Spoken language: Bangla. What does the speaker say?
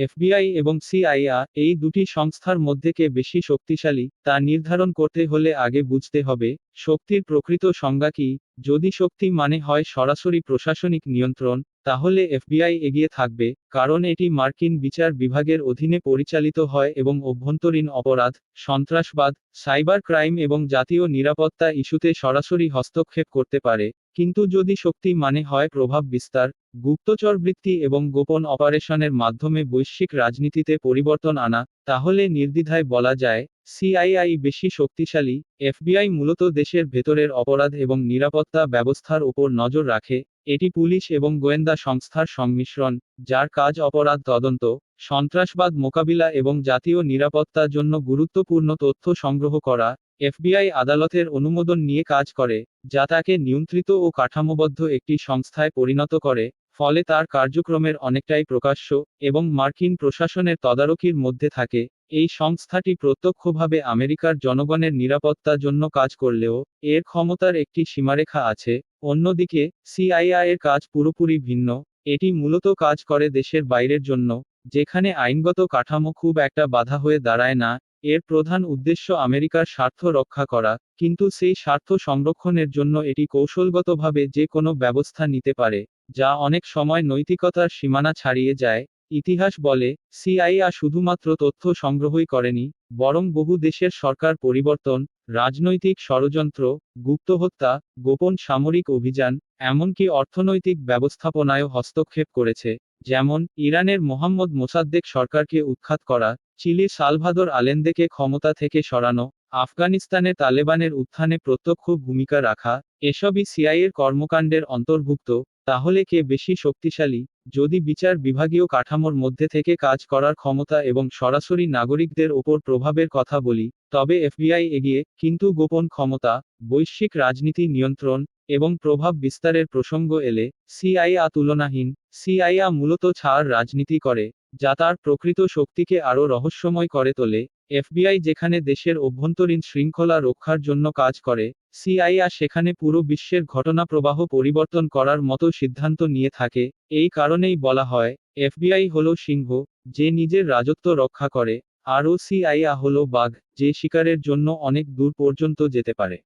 এফবিআই এবং সিআইআ এই দুটি সংস্থার মধ্যে কে বেশি শক্তিশালী তা নির্ধারণ করতে হলে আগে বুঝতে হবে শক্তির প্রকৃত সংজ্ঞা কি? যদি শক্তি মানে হয় সরাসরি প্রশাসনিক নিয়ন্ত্রণ, তাহলে এফবিআই এগিয়ে থাকবে, কারণ এটি মার্কিন বিচার বিভাগের অধীনে পরিচালিত হয় এবং অভ্যন্তরীণ অপরাধ, সন্ত্রাসবাদ সাইবার ক্রাইম এবং জাতীয় নিরাপত্তা ইস্যুতে সরাসরি হস্তক্ষেপ করতে পারে, কিন্তু যদি শক্তি মানে হয় প্রভাব বিস্তার, গুপ্তচর বৃত্তি এবং গোপন অপারেশনের মাধ্যমে বৈশ্বিক রাজনীতিতে পরিবর্তন আনা, তাহলে নির্দ্বিধায় বলা যায় সিআইআই বেশি শক্তিশালী, এফবিআই মূলত দেশের ভেতরের অপরাধ এবং নিরাপত্তা ব্যবস্থার উপর নজর রাখে, এটি পুলিশ এবং গোয়েন্দা সংস্থার সংমিশ্রণ, যার কাজ অপরাধ তদন্ত, সন্ত্রাসবাদ মোকাবিলা এবং জাতীয় নিরাপত্তার জন্য গুরুত্বপূর্ণ তথ্য সংগ্রহ করা, এফবিআই আদালতের অনুমোদন নিয়ে কাজ করে, যা তাকে নিয়ন্ত্রিত ও কাঠামোবদ্ধ একটি সংস্থায় পরিণত করে, ফলে তার কার্যক্রমের অনেকটাই প্রকাশ্য এবং মার্কিন প্রশাসনের তদারকির মধ্যে থাকে। এই সংস্থাটি প্রত্যক্ষভাবে আমেরিকার জনগণের নিরাপত্তার জন্য কাজ করলেও, এর ক্ষমতার একটি সীমারেখা আছে, অন্যদিকে, সিআইআই এর কাজ পুরোপুরি ভিন্ন, এটি মূলত কাজ করে দেশের বাইরের জন্য, যেখানে আইনগত কাঠামো খুব একটা বাধা হয়ে দাঁড়ায় না, এর প্রধান উদ্দেশ্য আমেরিকার স্বার্থ রক্ষা করা, কিন্তু সেই স্বার্থ সংরক্ষণের জন্য এটি কৌশলগতভাবে যে কোনো ব্যবস্থা নিতে পারে, যা অনেক সময় নৈতিকতার সীমানা ছাড়িয়ে যায় ইতিহাস বলে সিআইআ শুধুমাত্র তথ্য সংগ্রহই করেনি, বরং বহু দেশের সরকার পরিবর্তন, রাজনৈতিক ষড়যন্ত্র গুপ্তহত্যা গোপন সামরিক অভিযান, এমনকি অর্থনৈতিক ব্যবস্থাপনায়ও হস্তক্ষেপ করেছে, যেমন ইরানের মোহাম্মদ মোসাদ্দেক সরকারকে উৎখাত করা চিলির সালভাদর আলেন্দেকে ক্ষমতা থেকে সরানো, আফগানিস্তানে তালেবানের উত্থানে প্রত্যক্ষ ভূমিকা রাখা, এসবই সিআইয়ের কর্মকাণ্ডের অন্তর্ভুক্ত তাহলে কে বেশি শক্তিশালী, যদি বিচার বিভাগীয় কাঠামোর মধ্যে থেকে কাজ করার ক্ষমতা এবং সরাসরি নাগরিকদের ওপর প্রভাবের কথা বলি, তবে এফবিআই এগিয়ে, কিন্তু গোপন ক্ষমতা, বৈশ্বিক রাজনীতি নিয়ন্ত্রণ এবং প্রভাব বিস্তারের প্রসঙ্গ এলে সিআইআ তুলনাহীন সিআইআ মূলত ছাড় রাজনীতি করে, যা তার প্রকৃত শক্তিকে আরও রহস্যময় করে তোলে, এফবিআই যেখানে দেশের অভ্যন্তরীণ শৃঙ্খলা রক্ষার জন্য কাজ করে সিআইআ সেখানে পুরো বিশ্বের ঘটনা প্রবাহ পরিবর্তন করার মতো সিদ্ধান্ত নিয়ে থাকে, এই কারণেই বলা হয়, এফবিআই হল সিংহ, যে নিজের রাজত্ব রক্ষা করে, আর ও সিআইআ হল বাঘ, যে শিকারের জন্য অনেক দূর পর্যন্ত যেতে পারে।